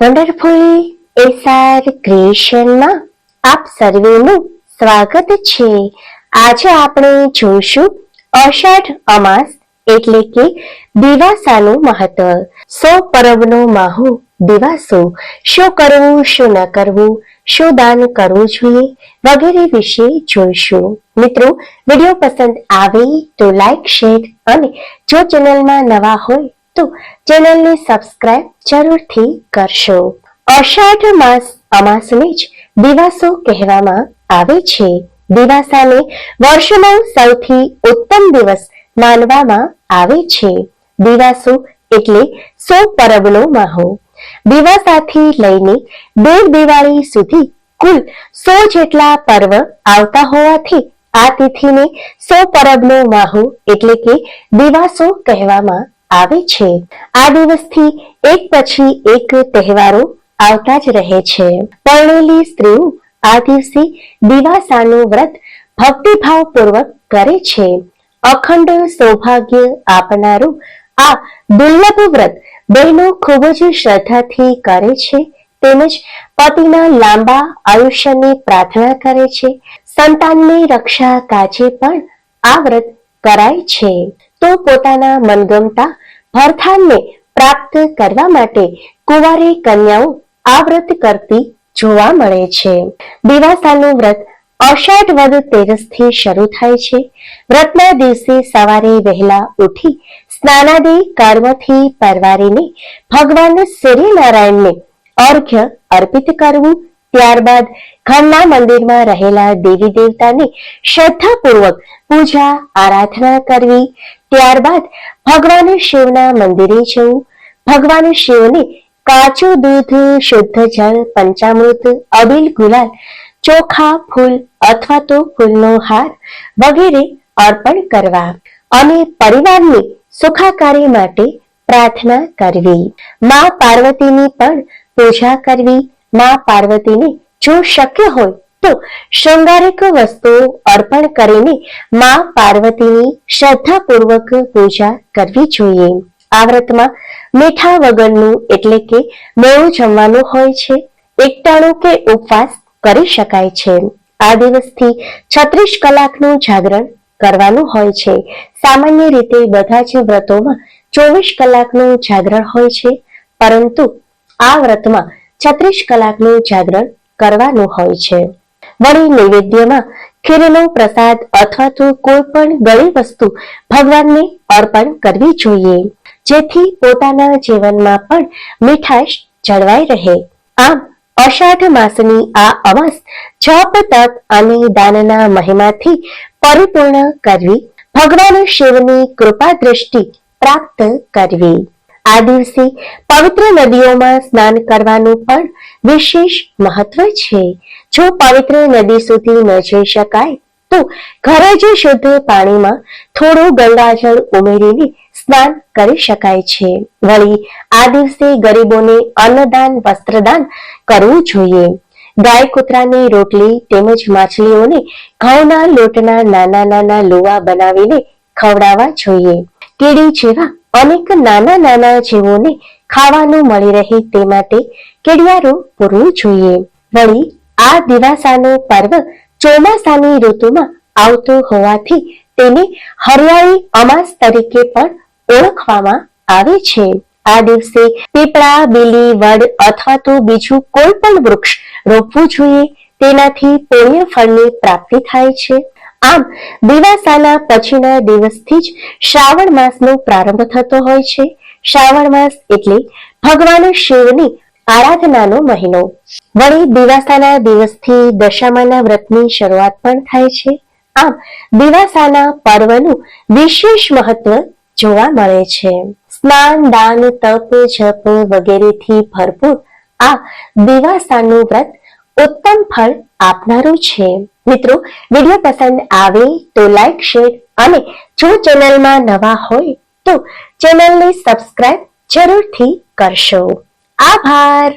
Wonderful SR ક્રિએશનમાં આપ સર્વેનું સ્વાગત છે. આજે આપણે જોઈશું અષાઢ અમાસ એટલે કે દિવાસાનું મહત્વ. સો પરબનો માહો દિવાસો, શું કરવું, શું ન કરવું, શું દાન કરવું જોઈએ વગેરે વિશે જોઈશું. મિત્રો, વીડિયો પસંદ આવે તો લાઈક, શેર અને જો ચેનલમાં નવા હોય તો ચેનલને સબસ્ક્રાઇબ જરૂરથી કરશો. અષાઢ માસ અમાસને જ દિવાસો કહેવામાં આવે છે. દિવાસાને વર્ષનો સૌથી ઉત્તમ દિવસ માનવામાં આવે છે. દિવાસો એટલે સો પરબનો માહો. દિવાસાથી લઈને દેવ દિવાળી સુધી કુલ સો જેટલા પર્વ આવતા હોવાથી આ તિથિને સો પરબનો માહો એટલે કે દિવાસો કહેવામાં આવે છે. આ દિવસથી એક પછી એક તહેવારો આવતા જ રહે છે. પરણેલી સ્ત્રીઓ આ દિવસે દિવાસાનું વ્રત ભક્તિભાવ પૂર્વક કરે છે. અખંડ સૌભાગ્ય આપનારું આ દુર્લભ વ્રત બહેનો ખૂબ જ શ્રદ્ધાથી કરે છે. તેમજ પતિના લાંબા આયુષ્યની પ્રાર્થના કરે છે. સંતાનની રક્ષા કાજે પણ આ વ્રત કરાય છે. તો પોતાના મનગમતા ભરથાનને પ્રાપ્ત કરવા માટે કુંવારી કન્યાઓ આ વ્રત કરતી જોવા મળે છે. દિવાસાનું વ્રત અષાઢ વદ તેરસથી શરૂ થાય છે. વ્રતના દિવસે સવારે વહેલા ઉઠી સ્નાનાદિ કર્મથી પરવારીને ભગવાન સૂર્યનારાયણને અર્ઘ્ય અર્પિત કરવું ત્યારબાદ ઘરના મંદિરમાં રહેલા દેવી દેવતાને શ્રદ્ધાપૂર્વક પૂજા, આરાધના કરવી. ત્યારબાદ ભગવાન શિવના મંદિરે જવું. ભગવાન શિવને કાચું દૂધ, શુદ્ધ જળ, પંચામૃત, અબીલ ગુલાલ, ચોખા, ફૂલ અથવા તો ફૂલનો હાર વગેરે અર્પણ કરવા અને પરિવારની સુખાકારી માટે પ્રાર્થના કરવી. મા પાર્વતીની પણ પૂજા કરવી. મા પાર્વતીને જો શક્ય હોય તો શૃંગારિક વસ્તુઓ અર્પણ કરીને મા પાર્વતીની શ્રદ્ધાપૂર્વક પૂજા કરવી જોઈએ. આ વ્રતમાં મીઠા વગરનું એટલે કે મેળું જમવાનું હોય છે, એકટાણું કે ઉપવાસ કરી શકાય છે. આ દિવસથી છત્રીસ કલાકનું જાગરણ કરવાનું હોય છે. સામાન્ય રીતે બધા જ વ્રતોમાં ચોવીસ કલાકનું જાગરણ હોય છે, પરંતુ આ વ્રતમાં છત્રીસ કલાકનું જાગરણ કરવાનું હોય છે. વળી નૈવેદ્યમાં ખીરનો પ્રસાદ અથવા તો કોઈ પણ ગળી વસ્તુ ભગવાનને અર્પણ કરવી જોઈએ, જેથી પોતાના જીવનમાં પણ મીઠાશ જળવાઈ રહે. આમ, અષાઢ માસની આ અમાસ જપ, તપ અને દાનના મહિમાથી પરિપૂર્ણ કરવી, ભગવાન શિવની કૃપા દ્રષ્ટિ પ્રાપ્ત કરવી. આ દિવસે પવિત્ર નદીઓમાં સ્નાન કરવાનું પણ વિશેષ મહત્વ છે. જો પવિત્ર નદી સુધી ન જઈ શકાય, તો ઘરે જ શુદ્ધ પાણીમાં થોડું ગંગાજળ ઉમેરીને સ્નાન કરી શકાય છે. વળી આ દિવસે ગરીબોને અન્નદાન, વસ્ત્રદાન કરવું જોઈએ. ગાય કૂતરાની રોટલી તેમજ માછલીઓને ઘઉંના લોટના નાના નાના લોવા બનાવીને ખવડાવવા જોઈએ. કેળી જેવા અનેક નાના નાના જીવોને ખાવાનું મળી રહે તે માટે કેડિયારો પૂરવું જોઈએ. વળી આ દિવાસાનો પર્વ ચોમાસાની ઋતુમાં આવતો હોવાથી તેને હરિયાળી અમાસ તરીકે પણ ઓળખવામાં આવે છે. આ દિવસે પીપળા, બીલી, વડ અથવા તો બીજું કોઈ પણ વૃક્ષ રોપવું જોઈએ. તેનાથી પુણ્ય ફળની પ્રાપ્તિ થાય છે. આમ, દિવાસાના પછીના દિવસથી જ શ્રાવણ માસનો પ્રારંભ થતો હોય છે. શ્રાવણ માસ એટલે ભગવાન શિવની આરાધનાનો મહિનો. વળી દિવાસાના દિવસથી દશામાના વ્રતની શરૂઆત પણ થાય છે. આમ, દિવાસાના પર્વનું વિશેષ મહત્વ જોવા મળે છે. સ્નાન, દાન, તપ, જપ વગેરેથી ભરપૂર આ દિવાસાનું વ્રત ઉત્તમ ફળ આપનારું છે. મિત્રો, વીડિયો પસંદ આવે તો લાઈક શેર અને જો ચેનલમાં નવા હોય તો ચેનલને સબસ્ક્રાઇબ જરૂરથી કરશો. આભાર.